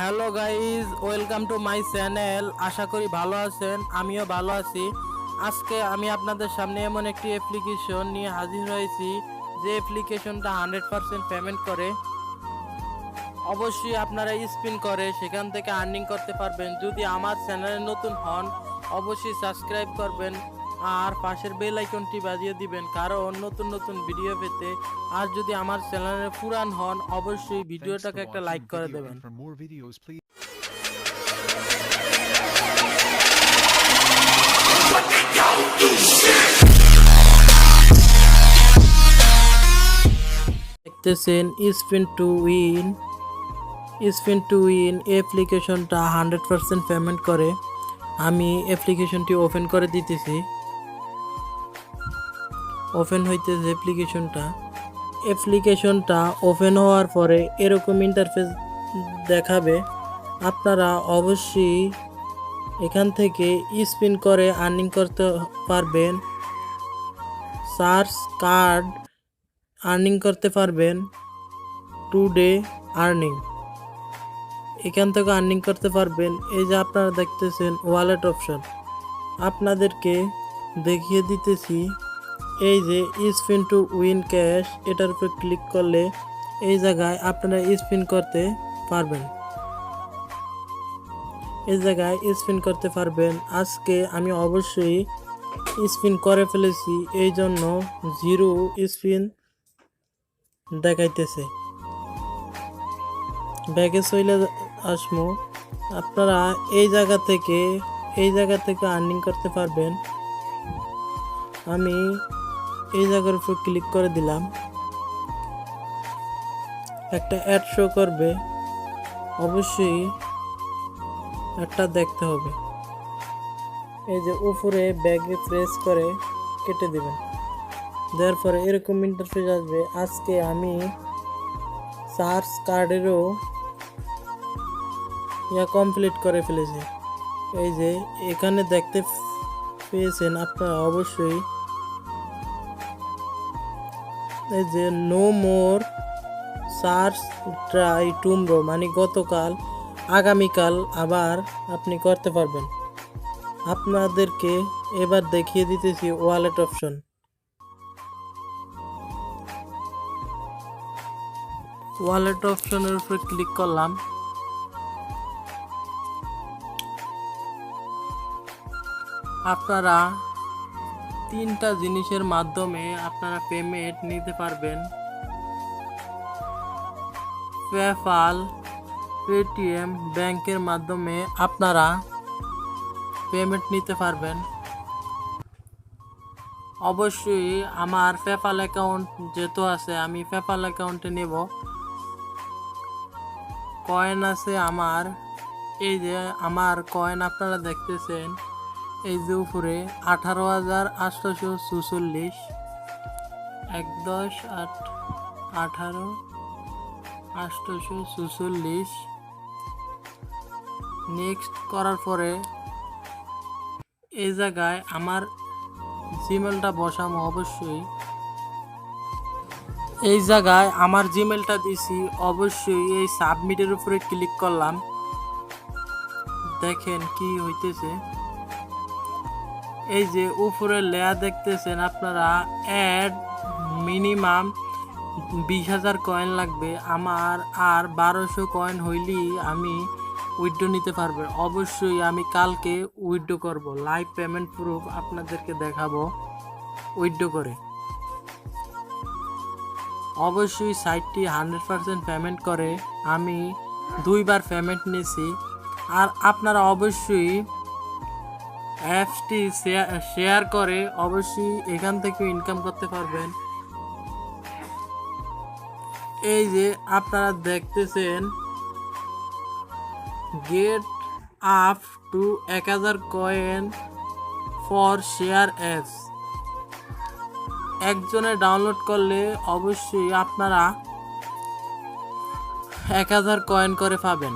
Hello guys, welcome to my channel. আশা করি ভালো আছেন, আমিও ভালো আছি। আজকে আমি আপনাদের সামনে এমন একটি অ্যাপ্লিকেশন নিয়ে হাজির হয়েছি, যে অ্যাপ্লিকেশনটা হান্ড্রেড পারসেন্ট পেমেন্ট করে। অবশ্যই আপনারা স্পিন করে, সেখান থেকে আর্নিং করতে পারবেন। যদি আমার চ্যানেলে নতুন হন, অবশ্যই সাবস্ক্রাইব করবেন। আর পাশের বেল আইকনটি বাজিয়ে দিবেন কারণ নতুন নতুন ভিডিও পেতে আর যদি আমার চ্যানেলে পুরান হন অবশ্যই ভিডিওটাকে একটা লাইক করে দেবেন. দেখতেছেন spin to win spin to win অ্যাপ্লিকেশনটা হান্ড্রেড পারসেন্ট পেমেন্ট করে। আমি অ্যাপ্লিকেশনটি ওপেন করে দিতেছি। ওপেন হইতেছে অ্যাপ্লিকেশনটা অ্যাপ্লিকেশনটা ওপেন হওয়ার পরে এরকম ইন্টারফেস দেখাবে, আপনারা অবশ্যই এখান থেকে স্পিন করে আর্নিং করতে পারবেন সার্চ কার্ড আর্নিং করতে পারবেন টু ডে আর্নিং এখান থেকে আর্নিং করতে পারবেন, এই যে আপনারা দেখতেছেন ওয়ালেট অপশন আপনাদেরকে দেখিয়ে দিতেছি এই যে স্পিন টু উইন ক্যাশ, এটার উপর ক্লিক করলে এই জায়গায় আপনারা স্পিন করতে পারবেন। এই জায়গায় স্পিন করতে পারবেন। আজকে আমি অবশ্যই স্পিন করে ফেলেছি, এই জন্য জিরো স্পিন দেখাইতেছে। ব্যাগে চলে আসমো, আপনারা এই জায়গা থেকে, এই জায়গা থেকে আর্নিং করতে পারবেন। আমি এই জায়গার উপর ক্লিক করে দিলাম। একটা অ্যাড শো করবে। অবশ্যই একটা দেখতে হবে। এই যে উপরে ব্যাগে প্রেস করে কেটে দিবেন। দেওয়ার পরে এরকম ইন্টারফেস আসবে। আজকে আমি সার্চ কার্ডেরও ইয়া কমপ্লিট করে ফেলেছি। এই যে এখানে দেখতে পেয়েছেন আপনারা অবশ্যই এই যে no more search try tomorrow মানে গতকাল, আগামীকাল আবার আপনি করতে পারবেন। আপনাদেরকে এবার দেখিয়ে দিতেছি ওয়ালেট অপশন ওয়ালেট অপশনের উপরে ক্লিক করলাম। আপনারা তিনটা জিনিসের মাধ্যমে আপনারা পেমেন্ট নিতে পারবেন। পেপাল পেটিএম, ব্যাংকের মাধ্যমে আপনারা পেমেন্ট নিতে পারবেন। অবশ্যই আমার পেপাল অ্যাকাউন্ট যেহেতু আছে, আমি পেপাল অ্যাকাউন্টে নেব। কয়েন আছে আমার। এই যে আমার কয়েন আপনারা দেখতেছেন। এই যে উপরে আঠারো হাজার আটশোশো চুচল্লিশ, এক দশ আট আঠারো আটশোশো চুচল্লিশ। নেক্সট করার পরে এই জায়গায় আমার জিমেলটা বসামো অবশ্যই। এই জায়গায় আমার জিমেলটা দিছি, অবশ্যই এই সাবমিটের উপরে ক্লিক করলাম। দেখেন কি হইতেছে। এই যে উপরে লেয়ার দেখতেছেন, আপনারা অ্যাড মিনিমাম বিশ হাজার কয়েন লাগবে। আমার আর বারোশো কয়েন হইলেই আমি উইড্রো নিতে পারবে। অবশ্যই আমি কালকে উইথড্র করব। লাইভ পেমেন্ট প্রুফ আপনাদেরকে দেখাবো উইথড্র করে। অবশ্যই সাইটটি হান্ড্রেড পারসেন্ট পেমেন্ট করে। আমি দুইবার পেমেন্ট নিয়েছি। আর আপনারা অবশ্যই অ্যাপসটি শেয়ার করে অবশ্যই এখান থেকে ইনকাম করতে পারবেন। এই যে আপনারা দেখতেছেন গেট আপ টু এক হাজার কয়েন ফর শেয়ার অ্যাপস একজনে ডাউনলোড করলে অবশ্যই আপনারা এক হাজার কয়েন করে পাবেন।